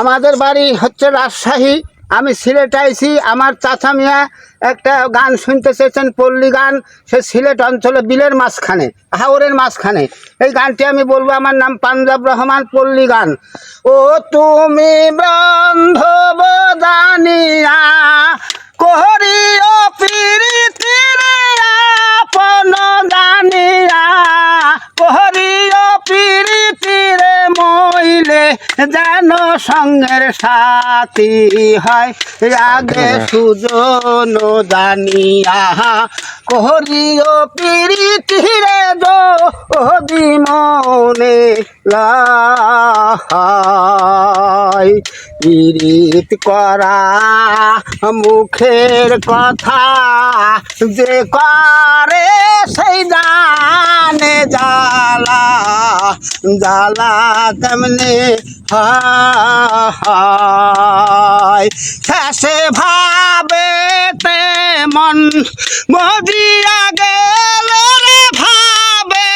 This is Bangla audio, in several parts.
আমাদের বাড়ি হচ্ছে রাজশাহী। আমি সিলেট আইছি, আমার চাচা মিয়া একটা গান শুনতে চেয়েছেন, পল্লী গান। সে সিলেট অঞ্চলে বিলের মাঝখানে, হাওরের মাঝখানে। এই গানটি আমি বলব, আমার নাম পাঞ্জাব রহমান, পল্লী গান। ও তুমি বন্ধ দানিয়া যেন সঙ্গের সাথী হয়। আগে সুজন জানিয়া করিও প্রীতিরে যদি মনে লাই পীড়িত করা মুখের কথা যে করে সেই জ্বালা হয় শেষে ভাবে মন মজিয়া গেল রে ভাবে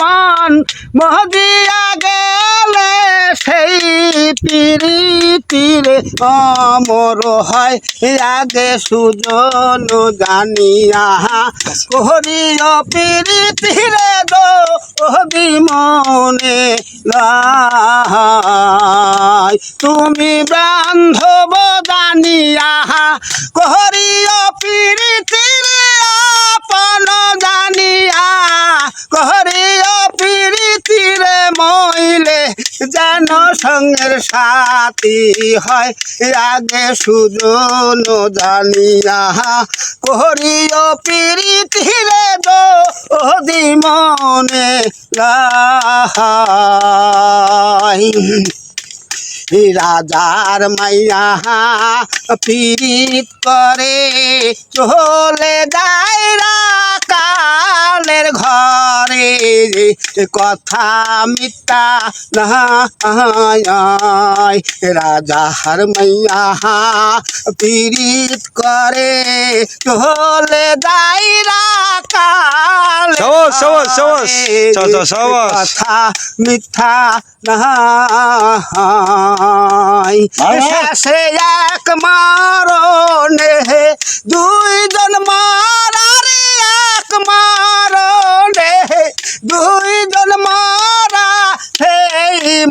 মন মজিয়া গেল পিরিতিরে অমর হয় আগে সুজন জানিয়া। করিও পিরিতিরে দো মনে তুমি বান্ধব জানিয়া। করিও পিরিতিরে সঙ্গের সাথী হয়। আগে সুজন জানিয়া করিও পিরিতিরে দো দি মনে রাজার মাইয়া পীড়িত করে চলে যায় কালের ঘরে কথা মিথ্যা নাই। রাজার মাইয়া পীড়িত করে চলে কাল সাবাস, সাবাস, সাবাস। কথা মিথ্যা নাই। শেষে এক মারণে দুইজন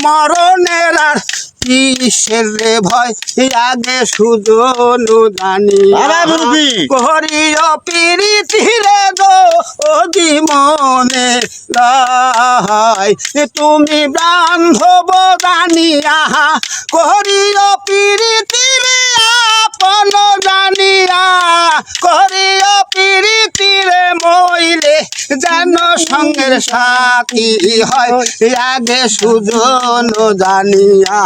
মরণের আর কিসের রে ভয় আগে সুজন জানি। করিও পিরিতি রে গো মনে লাই তুমি বান্ধব জানিয়া করিও পিরিতি রে আপন জানিয়া করিও যেন সঙ্গের সাথী হয়। আগে সুজন জানিয়া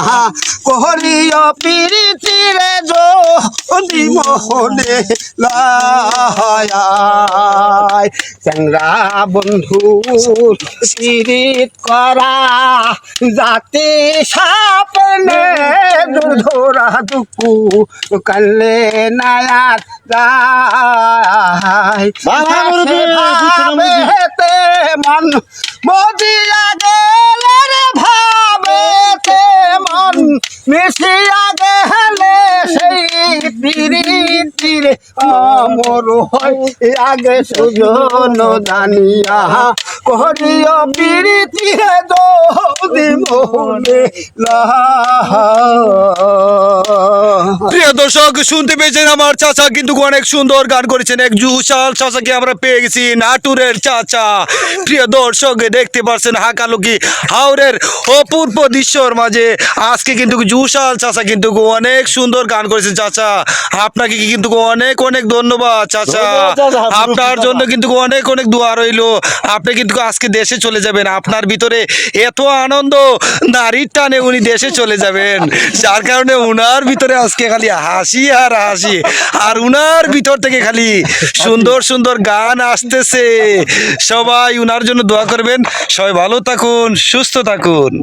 করিও পিরিতি রে যদি মোহনে লয় চ্যাংরা বন্ধু পিরিত করা যাতে সাপনে দুধরা দুকু কালে নায়ার যায়। মন মজিয়া অমর হয় আগে সুজন জানিয়া পিরিতিরে যদি মোহনে লা প্রিয় দর্শক শুনতে পেয়েছেন আমার চাচা কিন্তু অনেক সুন্দর গান করেছেন। এক চাচাকে আমরা পেয়ে গেছি নাটুরের চাচা। প্রিয় দর্শক দেখতে পাচ্ছেন হাকালুকি হাওরের অপূর্ব দৃশ্যর মাঝে। আজকে কিন্তু জুশাল চাচা কিন্তু অনেক সুন্দর গান করেছেন চাচা। আপনাকে কিন্তু অনেক অনেক ধন্যবাদ চাচা, আপনার জন্য কিন্তু অনেক অনেক দোয়া রইল। আপনি কিন্তু আজকে দেশে চলে যাবেন। আপনার ভিতরে এত আনন্দ, নারীর টানে উনি দেশে চলে যাবেন। যার কারণে উনার ভিতরে আজকে খালি হাসি আর হাসি। আর উনার ভিতর থেকে খালি সুন্দর সুন্দর গান আসতেছে। সবাই উনার জন্য দোয়া করবেন। সবাই ভালো থাকুন, সুস্থ থাকুন।